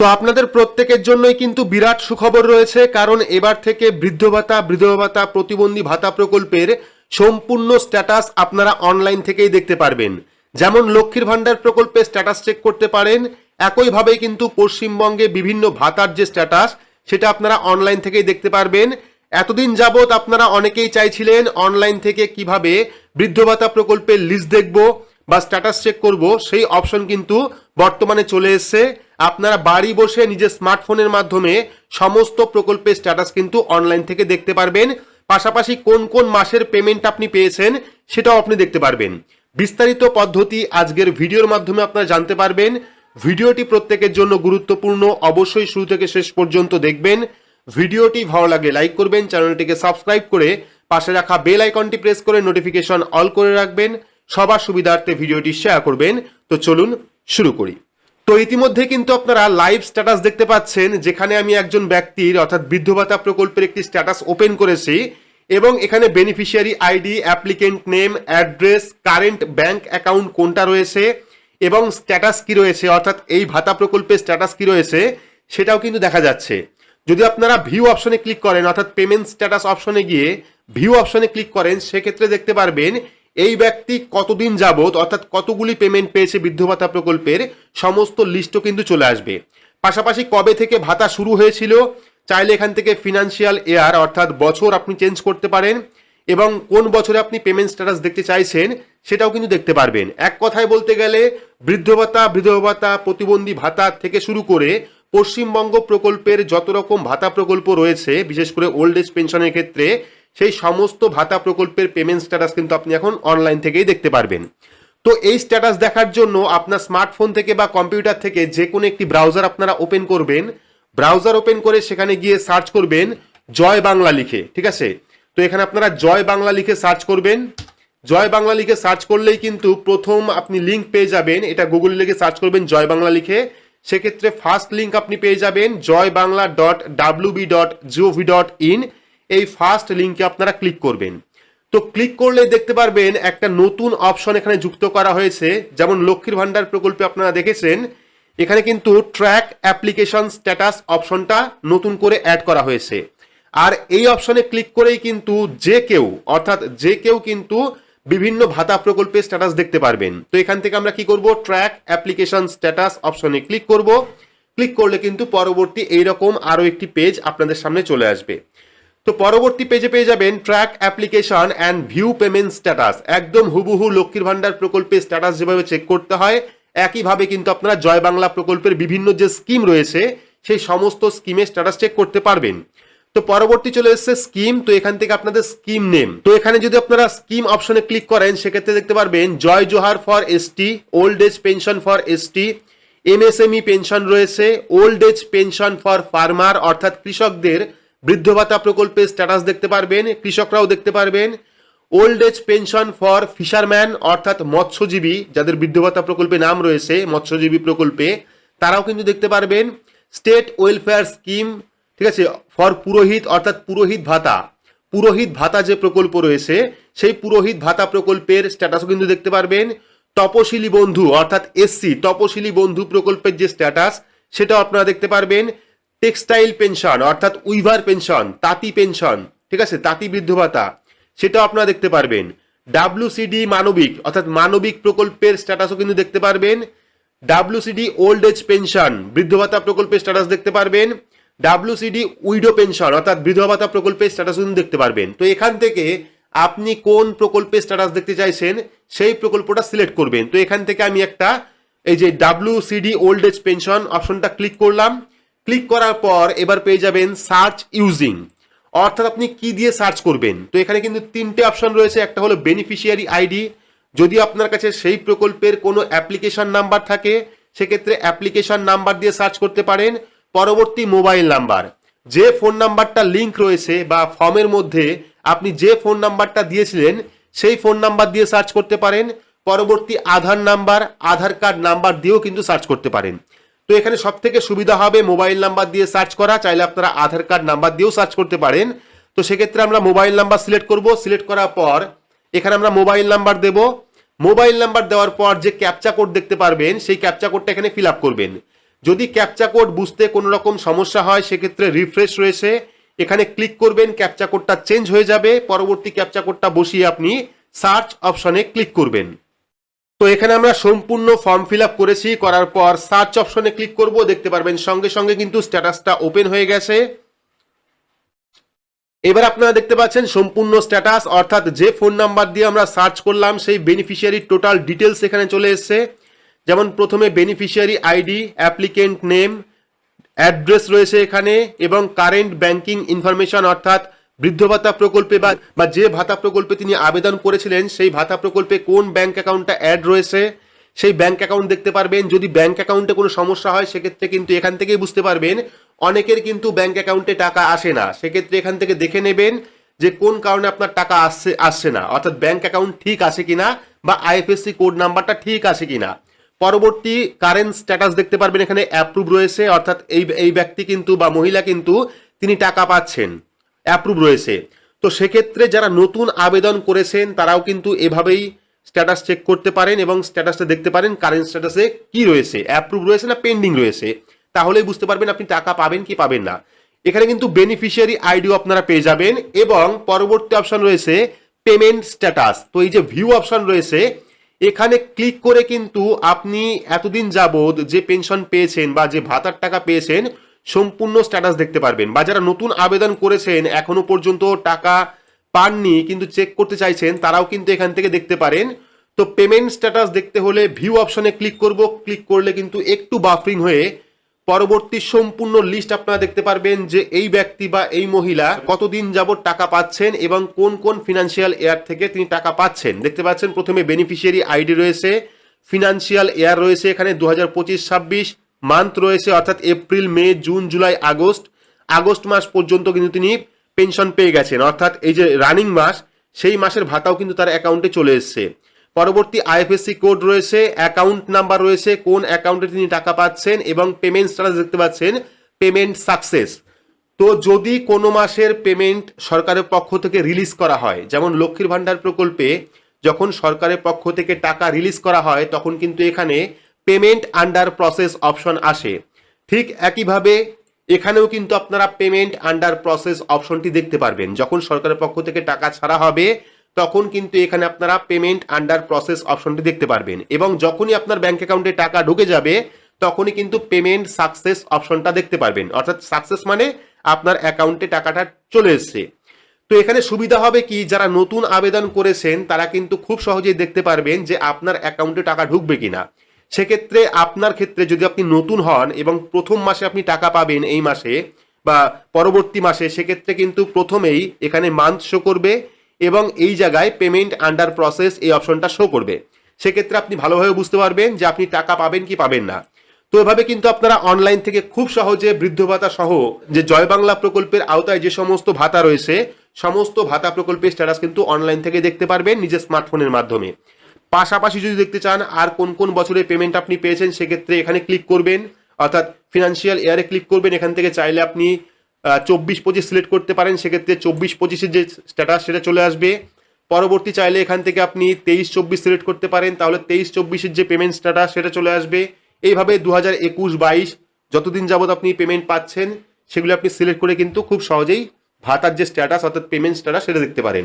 তো আপনাদের প্রত্যেকের জন্যই কিন্তু বিরাট সুখবর রয়েছে, কারণ এবার থেকে বৃদ্ধ ভাতা বিধবা ভাতা প্রতিবন্ধী ভাতা প্রকল্পের সম্পূর্ণ স্ট্যাটাস আপনারা অনলাইন থেকেই দেখতে পারবেন। যেমন লক্ষ্মীর ভাণ্ডার প্রকল্পে স্ট্যাটাস চেক করতে পারেন একইভাবে কিন্তু পশ্চিমবঙ্গে বিভিন্ন ভাতার যে স্ট্যাটাস সেটা আপনারা অনলাইন থেকেই দেখতে পারবেন। এতদিন যাবৎ আপনারা অনেকেই চাইছিলেন অনলাইন থেকে কীভাবে বৃদ্ধ ভাতা প্রকল্পের লিস্ট দেখব বা স্ট্যাটাস চেক করব, সেই অপশন কিন্তু বর্তমানে চলে এসেছে। আপনারা বাড়ি বসে নিজের স্মার্টফোনের মাধ্যমে সমস্ত প্রকল্পের স্ট্যাটাস কিন্তু অনলাইন থেকে দেখতে পারবেন। পাশাপাশি কোন কোন মাসের পেমেন্ট আপনি পেয়েছেন সেটাও আপনি দেখতে পারবেন। বিস্তারিত পদ্ধতি আজকের ভিডিওর মাধ্যমে আপনারা জানতে পারবেন। ভিডিওটি প্রত্যেকের জন্য গুরুত্বপূর্ণ, অবশ্যই শুরু থেকে শেষ পর্যন্ত দেখবেন। ভিডিওটি ভালো লাগে লাইক করবেন, চ্যানেলটিকে সাবস্ক্রাইব করে পাশে রাখা বেল আইকনটি প্রেস করে নোটিফিকেশন অল করে রাখবেন। সবার সুবিধার্থে ভিডিওটি শেয়ার করবেন। তো চলুন শুরু করি। তো ইতিমধ্যে কিন্তু আপনারা লাইভ স্ট্যাটাস দেখতে পাচ্ছেন, যেখানে আমি একজন ব্যক্তির, অর্থাৎ বৃদ্ধ ভাতা প্রকল্পের একটি স্ট্যাটাস ওপেন করেছি এবং এখানে beneficiary ID applicant name address current bank account কোনটা রয়েছে এবং স্ট্যাটাস কি রয়েছে, অর্থাৎ এই ভাতা প্রকল্পের স্ট্যাটাস কি রয়েছে, সেটাও কিন্তু দেখা যাচ্ছে। যদি আপনারা ভিউ অপশনে ক্লিক করেন, অর্থাৎ পেমেন্ট স্ট্যাটাস অপশনে গিয়ে ভিউ অপশনে ক্লিক করেন, সেক্ষেত্রে দেখতে পারবেন এই ব্যক্তি কতদিন যাবৎ, অর্থাৎ কতগুলি পেমেন্ট পেয়েছে বৃদ্ধ ভাতা প্রকল্পের, সমস্ত লিস্টও কিন্তু চলে আসবে। পাশাপাশি কবে থেকে ভাতা শুরু হয়েছিল, চাইলে এখান থেকে ফিনান্সিয়াল ইয়ার অর্থাৎ বছর আপনি চেঞ্জ করতে পারেন এবং কোন বছরে আপনি পেমেন্ট স্ট্যাটাস দেখতে চাইছেন, সেটাও কিন্তু দেখতে পারবেন। এক কথায় বলতে গেলে, বৃদ্ধ ভাতা, বিধবা ভাতা, প্রতিবন্ধী ভাতা থেকে শুরু করে পশ্চিমবঙ্গ প্রকল্পের যত রকম ভাতা প্রকল্প রয়েছে, বিশেষ করে ওল্ড এজ পেনশনের ক্ষেত্রে সেই সমস্ত ভাতা প্রকল্পের পেমেন্ট স্ট্যাটাস কিন্তু আপনি এখন অনলাইন থেকেই দেখতে পারবেন। তো এই স্ট্যাটাস দেখার জন্য আপনার স্মার্টফোন থেকে বা কম্পিউটার থেকে যে কোনো একটি ব্রাউজার আপনারা ওপেন করবেন। ব্রাউজার ওপেন করে সেখানে গিয়ে সার্চ করবেন জয় বাংলা লিখে, ঠিক আছে? তো এখানে আপনারা জয় বাংলা লিখে সার্চ করবেন। জয় বাংলা লিখে সার্চ করলেই কিন্তু প্রথম আপনি লিঙ্ক পেয়ে যাবেন। এটা গুগল লিখে সার্চ করবেন জয় বাংলা লিখে। সেক্ষেত্রে ফার্স্ট লিঙ্ক আপনি পেয়ে যাবেন Joy Bangla dot WB dot GOV dot in এই ফার্স্ট লিঙ্কে আপনারা ক্লিক করবেন। তো ক্লিক করলে দেখতে পারবেন একটা নতুন অপশন এখানে যুক্ত করা হয়েছে। যেমন লক্ষ্মীর ভান্ডার প্রকল্পে আপনারা দেখেছেন, এখানে কিন্তু ট্র্যাক অ্যাপ্লিকেশন স্ট্যাটাস অপশনটা নতুন করে অ্যাড করা হয়েছে। আর এই অপশনে ক্লিক করেই কিন্তু যে কেউ, অর্থাৎ যে কেউ কিন্তু বিভিন্ন ভাতা প্রকল্পের স্ট্যাটাস দেখতে পারবেন। তো এখান থেকে আমরা কি করব? ট্র্যাক অ্যাপ্লিকেশন স্ট্যাটাস অপশনে ক্লিক করব। ক্লিক করলে কিন্তু পরবর্তী এইরকম আরও একটি পেজ আপনাদের সামনে চলে আসবে। তো পরবর্তী পেজে পেয়ে যাবেন track application and view payment status একদম হুবহু লক্ষ্মীর ভান্ডার প্রকল্পের স্ট্যাটাস যেভাবে চেক করতে হয়, একইভাবে কিন্তু আপনারা জয় বাংলা প্রকল্পের বিভিন্ন যে স্কিম রয়েছে, সেই সমস্ত স্কিমের স্ট্যাটাস চেক করতে পারবেন। তো পরবর্তী চলে এসেছে স্কিম তো এখান থেকে আপনাদের স্কিম নেম তো এখানে যদি আপনারা স্কিম অপশনে ক্লিক করেন, সেক্ষেত্রে দেখতে পারবেন জয় Johar for ST old age pension for ST MSME pension রয়েছে old age pension for farmer অর্থাৎ কৃষকদের বৃদ্ধ ভাতা প্রকল্পের স্ট্যাটাস দেখতে পারবেন, কৃষকরাও দেখতে পারবেন। Old age pension for fisherman অর্থাৎ মৎস্যজীবী, যাদের বৃদ্ধ ভাতা প্রকল্পে নাম রয়েছে, মৎস্যজীবী প্রকল্পে, তারাও কিন্তু দেখতে পারবেন। স্টেট ওয়েলফেয়ার স্কিম ঠিক আছে ফর পুরোহিত, অর্থাৎ পুরোহিত ভাতা। পুরোহিত ভাতা যে প্রকল্প রয়েছে, সেই পুরোহিত ভাতা প্রকল্পের স্ট্যাটাসও কিন্তু দেখতে পারবেন। তপশিলি বন্ধু, অর্থাৎ এসসি তপশিলি বন্ধু প্রকল্পের যে স্ট্যাটাস সেটাও আপনারা দেখতে পারবেন। টেক্সটাইল পেনশন অর্থাৎ উইভার পেনশন তাঁতি পেনশন ঠিক আছে? তাঁতি বৃদ্ধ ভাতা, সেটাও আপনারা দেখতে পারবেন। ডাব্লিউসিডি মানবিক, অর্থাৎ মানবিক প্রকল্পের স্ট্যাটাসও কিন্তু দেখতে পারবেন। ডাব্লিউসিডি ওল্ড এজ পেনশন বৃদ্ধ ভাতা প্রকল্পের স্ট্যাটাস দেখতে পারবেন। ডাব্লিউসিডি উইডো পেনশন অর্থাৎ বিধবা ভাতা প্রকল্পের স্ট্যাটাস কিন্তু দেখতে পারবেন। তো এখান থেকে আপনি কোন প্রকল্পের স্ট্যাটাস দেখতে চাইছেন, সেই প্রকল্পটা সিলেক্ট করবেন। তো এখান থেকে আমি একটা, এই যে ডাব্লিউসিডি ওল্ড এজ পেনশন অপশনটা ক্লিক করলাম। ক্লিক করার পর এবার পেয়ে যাবেন সার্চ ইউজিং। অর্থাৎ আপনি কি দিয়ে সার্চ করবেন? তো এখানে কিন্তু তিনটে অপশন রয়েছে। একটা হলো বেনিফিশিয়ারি আইডি। যদি আপনার কাছে সেই প্রকল্পের কোনো অ্যাপ্লিকেশন নাম্বার থাকে, সেক্ষেত্রে অ্যাপ্লিকেশন নাম্বার দিয়ে সার্চ করতে পারেন। পরবর্তী মোবাইল নাম্বার। যে ফোন নাম্বারটা লিংক রয়েছে বা ফর্মের মধ্যে আপনি যে ফোন নাম্বারটা দিয়েছিলেন, সেই ফোন নাম্বার দিয়ে সার্চ করতে পারেন। পরবর্তী Aadhaar number, Aadhaar card number দিয়েও কিন্তু সার্চ করতে পারেন। তো এখানে সব থেকে সুবিধা হবে মোবাইল নাম্বার দিয়ে সার্চ করা। চাইলে আপনারা আধার কার্ড নাম্বার দিয়েও সার্চ করতে পারেন। তো সেক্ষেত্রে আমরা মোবাইল নাম্বার সিলেক্ট করব। সিলেক্ট করার পর এখানে আমরা মোবাইল নাম্বার দেব। মোবাইল নাম্বার দেওয়ার পর যে ক্যাপচা কোড দেখতে পারবেন, সেই ক্যাপচা কোডটা এখানে ফিল করবেন। যদি ক্যাপচা কোড বুঝতে কোনো রকম সমস্যা হয়, সেক্ষেত্রে রিফ্রেশ রয়েছে। এখানে ক্লিক করবেন, ক্যাপচা কোডটা চেঞ্জ হয়ে যাবে। পরবর্তী ক্যাপচা কোডটা বসিয়ে আপনি সার্চ অপশনে ক্লিক করবেন। তো এখানে আমরা সম্পূর্ণ ফর্ম ফিল আপ করেছি। করার পর সার্চ অপশনে ক্লিক করব। দেখতে পারবেন সঙ্গে সঙ্গে কিন্তু স্ট্যাটাসটা ওপেন হয়ে গেছে। এবার আপনারা দেখতে পাচ্ছেন সম্পূর্ণ স্ট্যাটাস অর্থাৎ যে ফোন নাম্বার দিয়ে আমরা সার্চ করলাম, সেই বেনিফিশিয়ারির টোটাল ডিটেলস এখানে চলে এসেছে। যেমন প্রথমে beneficiary ID applicant name address রয়েছে এখানে, এবং কারেন্ট ব্যাংকিং ইনফরমেশন অর্থাৎ বৃদ্ধ ভাতা প্রকল্পে বা বা যে ভাতা প্রকল্পে তিনি আবেদন করেছিলেন, সেই ভাতা প্রকল্পে কোন ব্যাংক অ্যাকাউন্টটা অ্যাড রয়েছে? সেই ব্যাংক অ্যাকাউন্ট দেখতে পারবেন। যদি ব্যাংক অ্যাকাউন্টে কোনো সমস্যা হয়, সেক্ষেত্রে কিন্তু এখান থেকেই বুঝতে পারবেন। অনেকের কিন্তু ব্যাংক অ্যাকাউন্টে টাকা আসে না। সেক্ষেত্রে এখান থেকে দেখে নেবেন যে কোন কারণে আপনার টাকা আসছে আসছে না। অর্থাৎ ব্যাংক অ্যাকাউন্ট ঠিক আছে কিনা বা আইএফএসসি কোড নাম্বারটা ঠিক আছে কিনা। পরবর্তী কারেন্ট স্ট্যাটাস দেখতে পারবেন। এখানে অ্যাপ্রুভ রয়েছে। অর্থাৎ এই এই ব্যক্তি কিন্তু বা মহিলা কিন্তু তিনি টাকা পাচ্ছেন। অ্যাপ্রুভ রয়েছে। তো সেক্ষেত্রে যারা নতুন আবেদন করেছেন, তারাও কিন্তু এভাবেই স্ট্যাটাস চেক করতে পারেন এবং স্ট্যাটাসটা দেখতে পারেন কারেন্ট স্ট্যাটাসে কি রয়েছে অ্যাপ্রুভ রয়েছে না পেন্ডিং রয়েছে। তাহলেই বুঝতে পারবেন আপনি টাকা পাবেন কি পাবেন না। এখানে কিন্তু বেনিফিশিয়ারি আইডিও আপনারা পেয়ে যাবেন এবং পরবর্তী অপশন রয়েছে পেমেন্ট স্ট্যাটাস তো এই যে ভিউ অপশন রয়েছে, এখানে ক্লিক করে কিন্তু আপনি এতদিন যাবৎ যে পেনশন পেয়েছেন বা যে ভাতার টাকা পেয়েছেন সম্পূর্ণ স্ট্যাটাস দেখতে পারবেন। বা যারা নতুন আবেদন করেছেন, এখনও পর্যন্ত টাকা পাননি, কিন্তু চেক করতে চাইছেন, তারাও কিন্তু এখান থেকে দেখতে পারেন। তো পেমেন্ট স্ট্যাটাস দেখতে হলে ভিউ অপশনে ক্লিক করব। ক্লিক করলে কিন্তু একটু বাফরিং হয়ে পরবর্তী সম্পূর্ণ লিস্ট আপনারা দেখতে পারবেন যে এই ব্যক্তি বা এই মহিলা কতদিন যাবত টাকা পাচ্ছেন এবং কোন কোন ফিনান্সিয়াল এয়ার থেকে তিনি টাকা পাচ্ছেন। দেখতে পাচ্ছেন, প্রথমে বেনিফিশিয়ারি আইডি রয়েছে ফিনান্সিয়াল এয়ার রয়েছে এখানে দু হাজার পঁচিশ ছাব্বিশ। মান্থ রয়েছে, অর্থাৎ April, May, June, July, August. August মাস পর্যন্ত কিন্তু তিনি পেনশন পেয়ে গেছেন। অর্থাৎ এই যে রানিং মাস, সেই মাসের ভাতাও কিন্তু তার অ্যাকাউন্টে চলে এসছে। পরবর্তী আইএফএসসি কোড রয়েছে, অ্যাকাউন্ট নাম্বার রয়েছে, কোন অ্যাকাউন্টে তিনি টাকা পাচ্ছেন এবং পেমেন্ট স্ট্যাটাস দেখতে পাচ্ছেন, পেমেন্ট সাকসেস। তো যদি কোনো মাসের পেমেন্ট সরকারের পক্ষ থেকে রিলিজ করা হয়, যেমন লক্ষ্মীর ভাণ্ডার প্রকল্পে যখন সরকারের পক্ষ থেকে টাকা রিলিজ করা হয়, তখন কিন্তু এখানে পেমেন্ট আন্ডার প্রসেস অপশন আসে। ঠিক একইভাবে এখানেও কিন্তু আপনারা পেমেন্ট আন্ডার প্রসেস অপশনটি দেখতে পারবেন। যখন সরকারের পক্ষ থেকে টাকা ছাড়া হবে, তখন কিন্তু এখানে আপনারা পেমেন্ট আন্ডার প্রসেস অপশনটি দেখতে পারবেন। এবং যখনই আপনার ব্যাংক অ্যাকাউন্টে টাকা ঢুকে যাবে, তখনই কিন্তু পেমেন্ট সাকসেস অপশনটা দেখতে পারবেন। অর্থাৎ সাকসেস মানে আপনার অ্যাকাউন্টে টাকাটা চলে এসছে। তো এখানে সুবিধা হবে কি, যারা নতুন আবেদন করেছেন, তারা কিন্তু খুব সহজেই দেখতে পারবেন যে আপনার অ্যাকাউন্টে টাকা ঢুকবে কিনা। সেক্ষেত্রে আপনার ক্ষেত্রে যদি আপনি নতুন হন এবং প্রথম মাসে আপনি টাকা পাবেন এই মাসে বা পরবর্তী মাসে, সেক্ষেত্রে কিন্তু প্রথমেই এখানে মান্থ শো করবে এবং এই জায়গায় পেমেন্ট আন্ডার প্রসেস এই অপশনটা শো করবে। সেক্ষেত্রে আপনি ভালোভাবে বুঝতে পারবেন যে আপনি টাকা পাবেন কি পাবেন না। তো এভাবে কিন্তু আপনারা অনলাইন থেকে খুব সহজে বৃদ্ধ ভাতা সহ যে জয় বাংলা প্রকল্পের আওতায় যে সমস্ত ভাতা রয়েছে, সমস্ত ভাতা প্রকল্পের স্ট্যাটাস কিন্তু অনলাইন থেকে দেখতে পারবেন নিজের স্মার্টফোনের মাধ্যমে। পাশাপাশি যদি দেখতে চান আর কোন কোন বছরে পেমেন্ট আপনি পেয়েছেন, সেক্ষেত্রে এখানে ক্লিক করবেন। অর্থাৎ ফিনান্সিয়াল ইয়ারে ক্লিক করবেন। এখান থেকে চাইলে আপনি চব্বিশ পঁচিশ সিলেক্ট করতে পারেন। সেক্ষেত্রে চব্বিশ পঁচিশের যে স্ট্যাটাস সেটা চলে আসবে। পরবর্তী চাইলে এখান থেকে আপনি তেইশ চব্বিশ সিলেক্ট করতে পারেন। তাহলে তেইশ চব্বিশের যে পেমেন্ট স্ট্যাটাস সেটা চলে আসবে। এইভাবে দু হাজার একুশ বাইশ, যতদিন যাবৎ আপনি পেমেন্ট পাচ্ছেন, সেগুলো আপনি সিলেক্ট করে কিন্তু খুব সহজেই ভাতার যে স্ট্যাটাস অর্থাৎ পেমেন্ট স্ট্যাটাস সেটা দেখতে পারেন।